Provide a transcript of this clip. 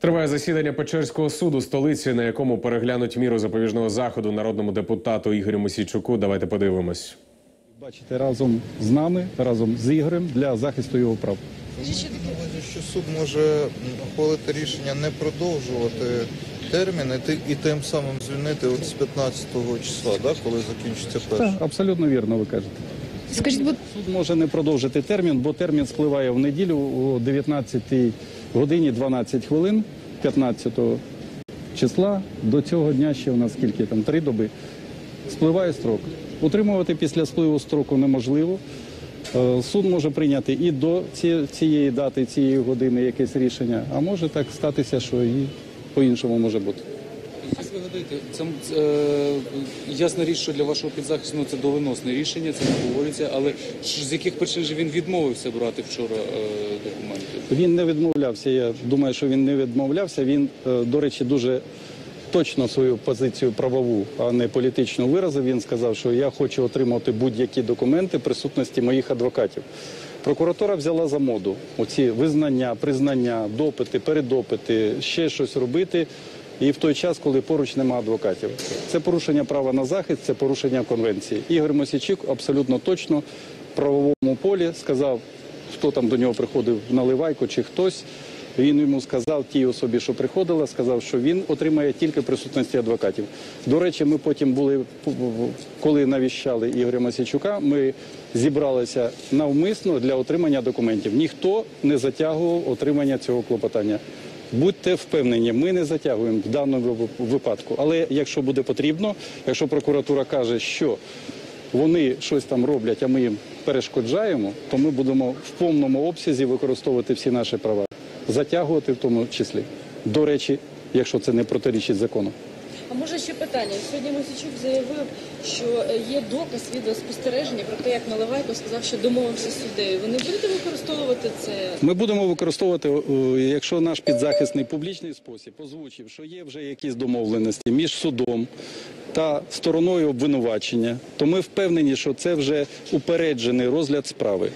Триває засідання Печерського суду столиці, на якому переглянуть міру запобіжного заходу народному депутату Ігорю Мосійчуку. Давайте подивимось. Бачите, разом з нами, разом з Ігорем для захисту його прав. Думаю, що суд може ухвалити рішення не продовжувати терміни і тим самим звільнити от з 15 числа, да, коли закінчиться перший. Так, абсолютно вірно, ви кажете. Скажіть, будь Суд може не продовжити термін, бо термін спливає в неділю о 19 годині 12 хвилин 15 числа. До цього дня ще у нас скільки там три доби. Спливає строк. Утримувати після спливу строку неможливо. Е, Суд може прийняти і до цієї дати, цієї години якесь рішення, а може так статися, що і по-іншому може бути. Як ви гадаєте, е, ясна річ, що для вашого підзахисного це доленосне рішення, це не говориться, але з яких причин же він відмовився брати вчора е, документи? Він не відмовлявся. Я думаю, що він не відмовлявся. Він, е, до речі, дуже точно свою позицію правову, а не політичну виразив. Він сказав, що я хочу отримати будь-які документи присутності моїх адвокатів. Прокуратура взяла за моду оці визнання, признання, допити, передопити, ще щось робити. І в той час, коли поруч нема адвокатів, це порушення права на захист, це порушення конвенції. Ігор Мосічук абсолютно точно в правовому полі сказав, хто там до нього приходив наливайко чи хтось. Він йому сказав тій особі, що приходила, сказав, що він отримає тільки присутності адвокатів. До речі, ми потім були, коли навіщали Ігоря Масячука, ми зібралися навмисно для отримання документів. Ніхто не затягував отримання цього клопотання. Будьте впевнені, ми не затягуємо в даному випадку. Але якщо буде потрібно, якщо прокуратура каже, що вони щось там роблять, а ми їм перешкоджаємо, то ми будемо в повному обсязі використовувати всі наші права, затягувати в тому числі. До речі, якщо це не протирічить закону. А може ще питання? Сьогодні Мосічук заявив, що е, є доказ відеоспостереження про те, як Наливайко сказав, що домовився з суддею. Ви не будете використовувати це? Ми будемо використовувати, е, якщо наш підзахисний публічний спосіб озвучив, що є вже якісь домовленості між судом та стороною обвинувачення, то ми впевнені, що це вже упереджений розгляд справи.